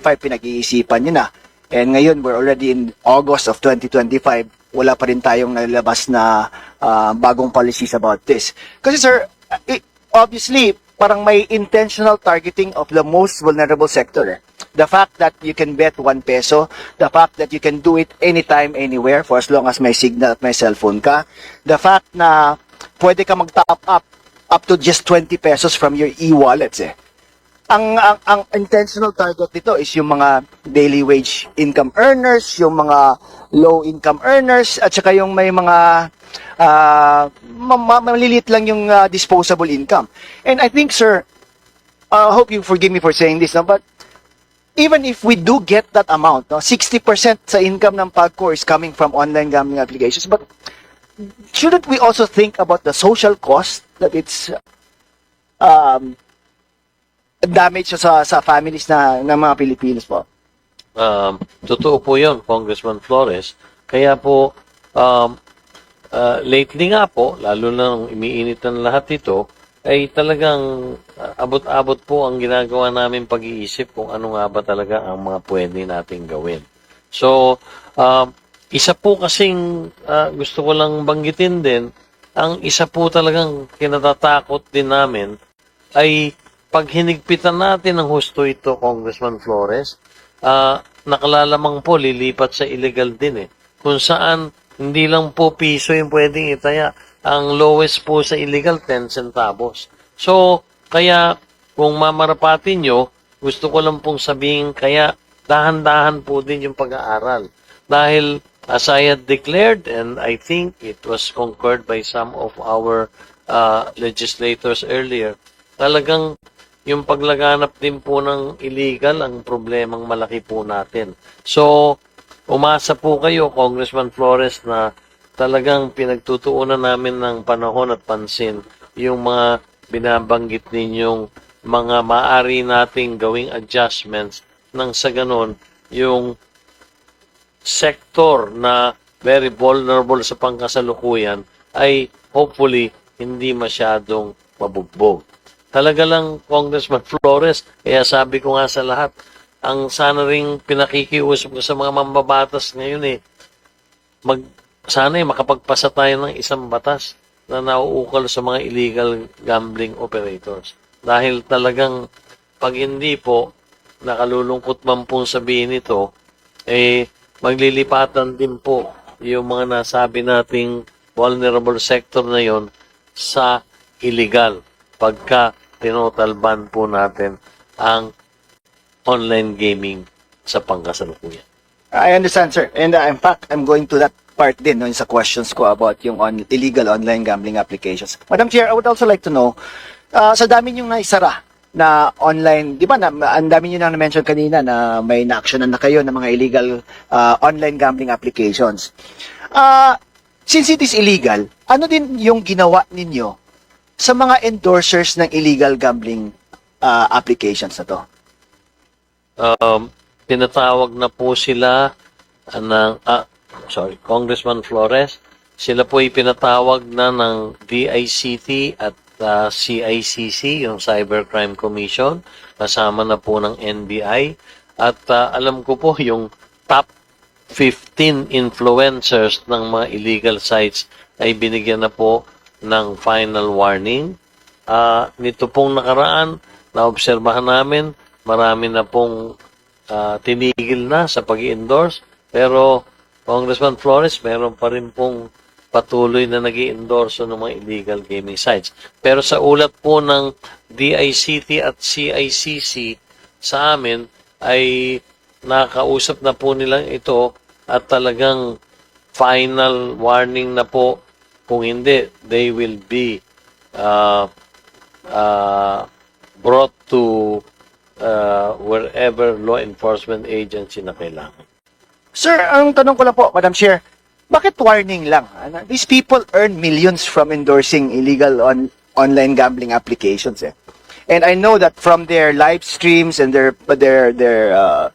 2025, pinag-iisipan nyo na. And ngayon, we're already in August of 2025. Wala pa rin tayong nalabas na ah, bagong policies about this. Kasi sir, i- obviously, parang may intentional targeting of the most vulnerable sector. Eh. The fact that you can bet 1 peso, the fact that you can do it anytime, anywhere, for as long as may signal at may cellphone ka, the fact na pwede ka mag-top up up to just 20 pesos from your e-wallets eh ang, ang ang intentional target nito is yung mga daily wage income earners, yung mga low income earners at saka yung may mga ma- maliliit lang yung ah, disposable income. And I think sir, I hope you forgive me for saying this no, but even if we do get that amount, no, 60% sa income ng PAGCO is coming from online gambling applications, but shouldn't we also think about the social cost that it's um, damage sa sa families na ng mga Pilipinos po. Um, totoo po yun, Congressman Flores. Kaya po, um, uh, lately nga po, lalo na nung umiinit na lahat ito, ay talagang uh, abot-abot po ang ginagawa namin pag-iisip kung ano nga ba talaga ang mga pwede nating gawin. So, um, isa po kasing uh, gusto ko lang banggitin din, ang isa po talagang kinatatakot din namin ay pag hinigpitan natin ng husto ito, Congressman Flores, ah nakalalamang po lilipat sa illegal din eh. Kung saan hindi lang po piso yung pwedeng itaya. Ang lowest po sa illegal, 10 centavos. So, kaya kung mamarapatin nyo, gusto ko lang pong sabihin, kaya dahan-dahan po din yung pag-aaral. Dahil as I had declared, and I think it was concurred by some of our uh, legislators earlier, talagang yung paglaganap din po ng illegal ang problemang malaki po natin. So, umasa po kayo, Congressman Flores, na talagang pinagtutuunan namin ng panahon at pansin yung mga binabanggit ninyong mga maari nating gawing adjustments nang sa ganon yung sector na very vulnerable sa pangkasalukuyan ay hopefully hindi masyadong mabugbog. Talaga lang, Congressman Flores, kaya sabi ko nga sa lahat, ang sana ring pinakikiusap ko sa mga mambabatas ngayon eh, mag, sana eh, makapagpasa tayo ng isang batas na nauukol sa mga illegal gambling operators. Dahil talagang pag hindi po, nakalulungkot man pong sabihin ito, eh, maglilipatan din po yung mga nasabi nating vulnerable sector na yon sa illegal pagka tinotal po natin ang online gaming sa pangkasalukuyan. I understand, sir. And uh, in fact, I'm going to that part din no, sa questions ko about yung on, illegal online gambling applications. Madam Chair, I would also like to know, uh, sa dami yung naisara na online, di ba, na, ang dami nyo na na-mention kanina na may na-actionan na kayo ng mga illegal uh, online gambling applications. Uh, since it is illegal, ano din yung ginawa ninyo sa mga endorsers ng illegal gambling uh, applications na to? um, pinatawag na po sila ah, ng, ah, sorry, Congressman Flores. Sila po ay pinatawag na ng DICT at ah, CICC, yung Cybercrime Commission, kasama na po ng NBI. At ah, alam ko po yung top 15 influencers ng mga illegal sites ay binigyan na po ng final warning. Ah, nito pong nakaraan, naobserbahan namin, marami na pong ah, tinigil na sa pag endorse Pero, Congressman Flores, meron pa rin pong patuloy na nag endorse ng mga illegal gaming sites. Pero sa ulat po ng DICT at CICC sa amin, ay nakausap na po nilang ito at talagang final warning na po kung hindi, they will be uh, uh, brought to uh, wherever law enforcement agency na kailangan. Sir, ang tanong ko lang po, Madam Chair, bakit warning lang? Ano, These people earn millions from endorsing illegal on online gambling applications. Eh. And I know that from their live streams and their their their uh,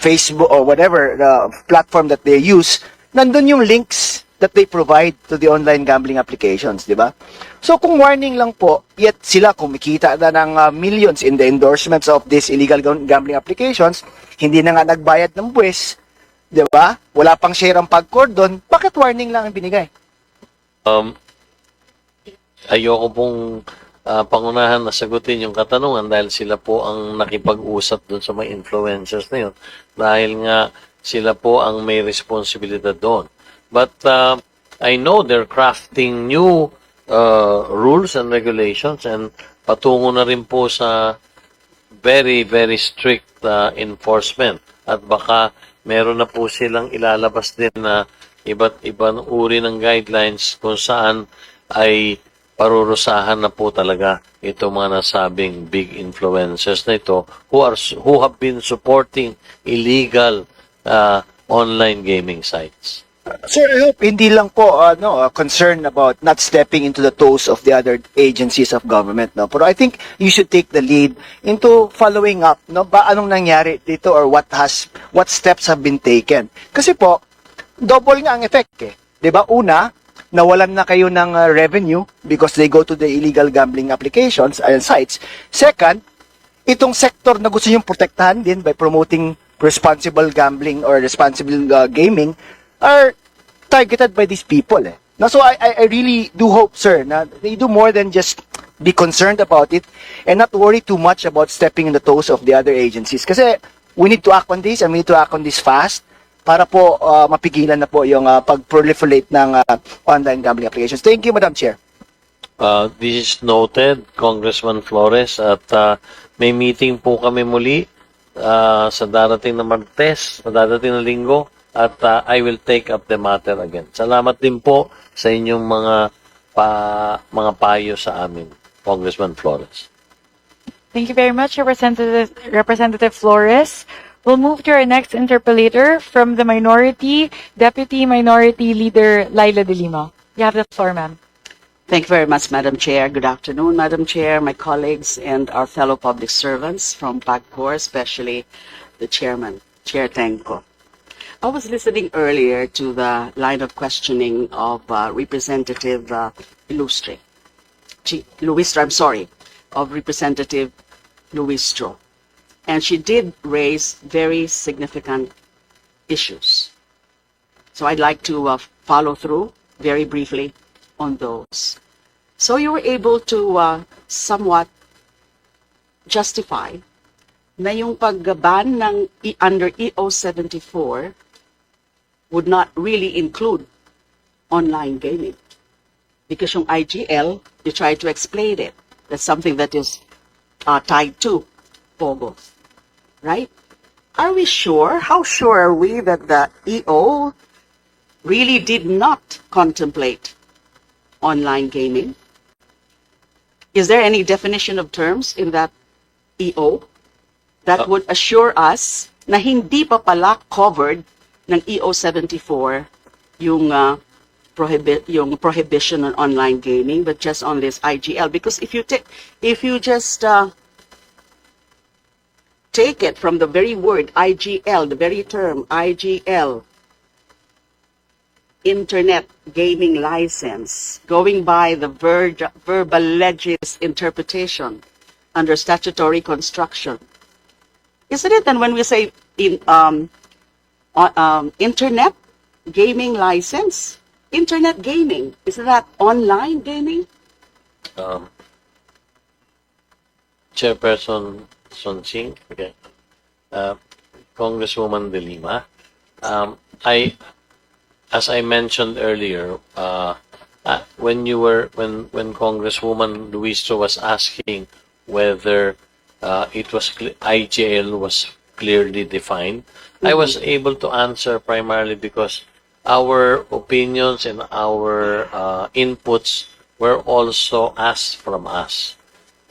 Facebook or whatever uh, platform that they use, nandun yung links that they provide to the online gambling applications, di ba? So kung warning lang po, yet sila kumikita na ng uh, millions in the endorsements of these illegal gam- gambling applications, hindi na nga nagbayad ng buwis, di ba? Wala pang share ang pag-cordon, bakit warning lang ang binigay? Um, ayoko pong ah, pangunahan na sagutin yung katanungan dahil sila po ang nakipag-usap dun sa mga influencers na yun. Dahil nga sila po ang may responsibilidad doon. But uh, I know they're crafting new uh, rules and regulations and patungo na rin po sa very, very strict uh, enforcement. At baka meron na po silang ilalabas din na iba't ibang uri ng guidelines kung saan ay parurusahan na po talaga itong mga nasabing big influencers na ito who are who have been supporting illegal uh, online gaming sites. Sir, I hope hindi lang po ano, uh, concerned about not stepping into the toes of the other agencies of government, no. Pero I think you should take the lead into following up, no, ba anong nangyari dito or what has what steps have been taken. Kasi po double nga ang effect eh. 'Di ba? Una, nawalan na kayo ng uh, revenue because they go to the illegal gambling applications and sites. Second, itong sector na gusto niyong protektahan din by promoting responsible gambling or responsible uh, gaming are targeted by these people. Eh. Now, so I, I, I really do hope, sir, na they do more than just be concerned about it and not worry too much about stepping in the toes of the other agencies. Kasi we need to act on this and we need to act on this fast para po uh, mapigilan na po yung uh, pag-proliferate ng uh, online gambling applications. Thank you, Madam Chair. Uh, this is noted, Congressman Flores, at uh, may meeting po kami muli uh, sa darating na Martes, sa darating na Linggo, at uh, I will take up the matter again. Salamat din po sa inyong mga pa, mga payo sa amin, Congressman Flores. Thank you very much, Representative, Representative Flores. We'll move to our next interpellator from the minority, Deputy Minority Leader Laila De Lima. You have the floor, ma'am. Thank you very much, Madam Chair. Good afternoon, Madam Chair, my colleagues, and our fellow public servants from PAGCOR, especially the chairman, Chair Tenko. I was listening earlier to the line of questioning of uh, Representative uh, Illustre. Luistro, I'm sorry, of Representative Luistro. And she did raise very significant issues. So I'd like to uh, follow through very briefly on those. So you were able to uh, somewhat justify na yung paggaban ng under EO 74 would not really include online gaming. Because yung IGL, you try to explain it. That's something that is uh, tied to POGO. Right? Are we sure? How sure are we that the EO really did not contemplate online gaming? Is there any definition of terms in that EO that Uh, would assure us na hindi pa pala covered ng EO 74 yung uh, prohibit yung prohibition on online gaming but just on this IGL because if you take if you just uh, take it from the very word IGL the very term IGL internet gaming license, going by the ver- verbal legis interpretation under statutory construction. Isn't it? And when we say in, um, uh, um, internet gaming license, internet gaming, isn't that online gaming? Um, Chairperson Sonsing, okay. Uh, Congresswoman De Lima, um, I, as I mentioned earlier, uh, uh, when you were when when Congresswoman Luistro was asking whether uh, it was IGL was clearly defined, I was able to answer primarily because our opinions and our uh, inputs were also asked from us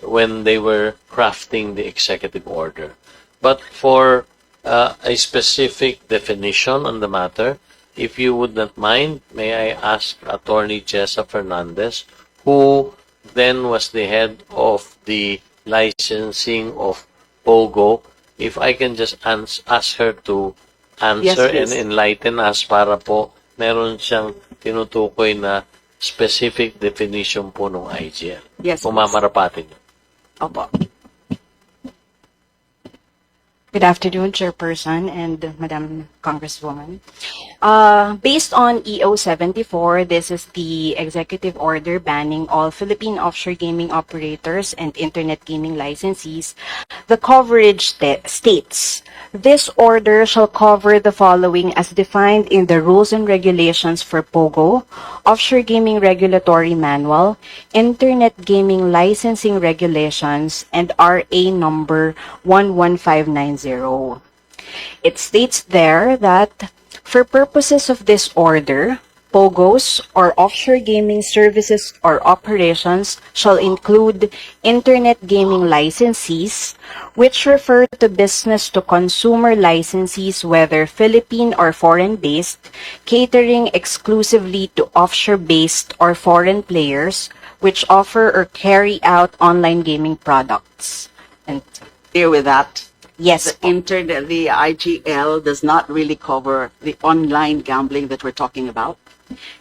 when they were crafting the executive order. But for uh, a specific definition on the matter, if you would not mind, may I ask Attorney Jessa Fernandez, who then was the head of the licensing of POGO, if I can just ans- ask her to answer Yes, and enlighten us para po meron siyang tinutukoy na specific definition po ng IGL. Yes, Kung please. mamarapatin niyo. Opo. Good afternoon, Chairperson and Madam Congresswoman. Uh, based on EO 74, this is the executive order banning all Philippine offshore gaming operators and internet gaming licensees. The coverage sta- states, this order shall cover the following as defined in the rules and regulations for POGO, Offshore Gaming Regulatory Manual, Internet Gaming Licensing Regulations, and RA number 11590. It states there that for purposes of this order, POGOs or offshore gaming services or operations shall include internet gaming licensees, which refer to business to consumer licensees, whether Philippine or foreign based, catering exclusively to offshore based or foreign players, which offer or carry out online gaming products. And Clear with that. Yes, The internet, the IGL does not really cover the online gambling that we're talking about.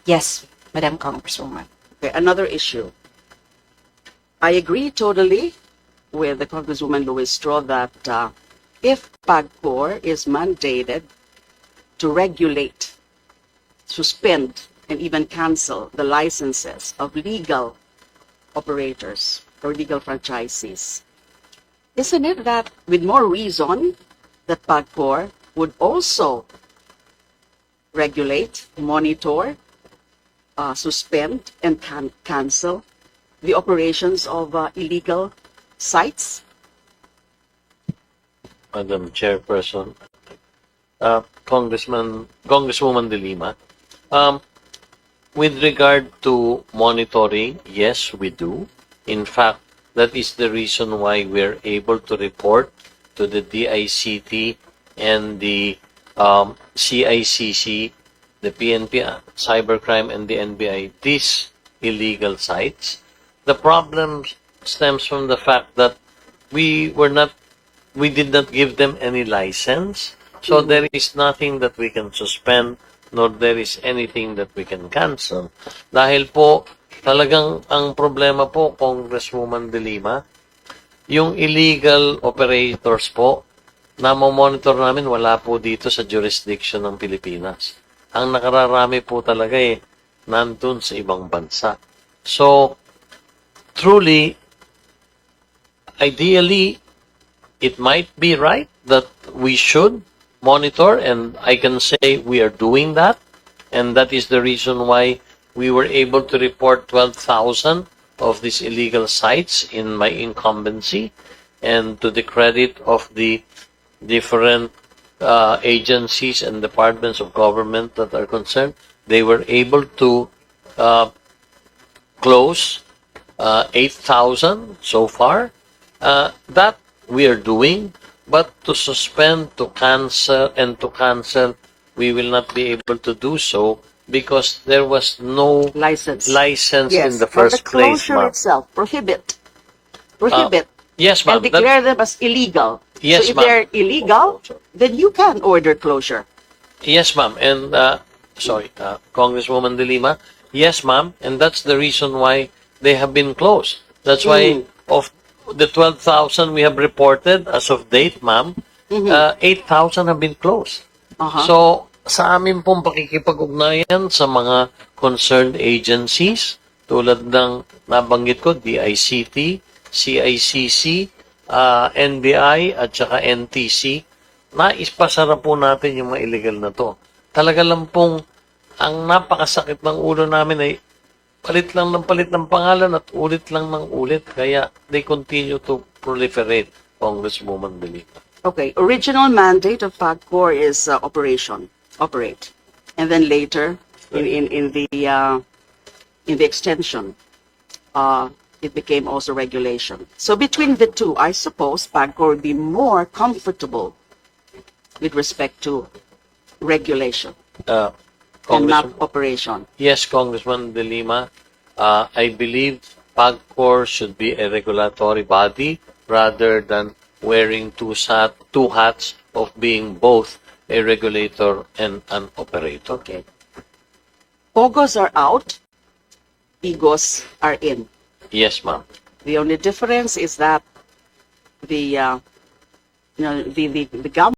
yes, Madam Congresswoman. Okay, another issue. I agree totally with the Congresswoman Louis Straw that uh, if PAGCOR is mandated to regulate, suspend, and even cancel the licenses of legal operators or legal franchisees, isn't it that with more reason that PAGCOR would also regulate, monitor, uh, suspend and can cancel the operations of uh, illegal sites? Madam Chairperson, uh, Congressman, Congresswoman De Lima, um, with regard to monitoring, yes, we do. In fact, that is the reason why we're able to report to the DICT and the um, CICC, the PNP, uh, cybercrime, and the NBI these illegal sites. The problem stems from the fact that we were not we did not give them any license. So there is nothing that we can suspend nor there is anything that we can cancel. Dahil po, talagang ang problema po, Congresswoman De Lima, yung illegal operators po, na monitor namin, wala po dito sa jurisdiction ng Pilipinas. Ang nakararami po talaga eh, nandun sa ibang bansa. So, truly, ideally, it might be right that we should monitor, and I can say we are doing that, and that is the reason why we were able to report 12,000 of these illegal sites in my incumbency, and to the credit of the different uh, agencies and departments of government that are concerned, they were able to uh, close uh, 8,000 so far. Uh, that we are doing, but to suspend, to cancel, and to cancel, we will not be able to do so because there was no License. license yes, in the and first the place, closure ma'am. itself, prohibit. Prohibit. Yes, and ma'am. That- declare them as illegal. Yes, so if ma'am. they're illegal, then you can order closure. Yes, ma'am. And, uh, sorry, uh, Congresswoman De Lima. Yes, ma'am. And that's the reason why they have been closed. That's why Mm. of the 12,000 we have reported as of date, ma'am, uh, 8,000 have been closed. Mm-hmm. Uh-huh. So, sa amin pong pakikipag-ugnayan sa mga concerned agencies, tulad ng nabanggit ko, DICT, CICC, uh, NBI, at saka NTC, naispasara po natin yung mga illegal na to. Talaga lang pong ang napakasakit ng ulo namin ay palit lang ng palit ng pangalan at ulit lang ng ulit. Kaya they continue to proliferate, Congresswoman De Lima. Okay, original mandate of PAGCOR is uh, operation, operate, and then later in in, in the uh, in the extension, uh, it became also regulation. So between the two, I suppose PAGCOR would be more comfortable with respect to regulation Uh, and not operation. Yes, Congressman De Lima. Uh, I believe PAGCOR should be a regulatory body rather than wearing two, sat, two hats of being both a regulator and an operator. Okay. POGOs are out, EGOs are in. Yes, ma'am. The only difference is that the, uh, you know, the, the, the government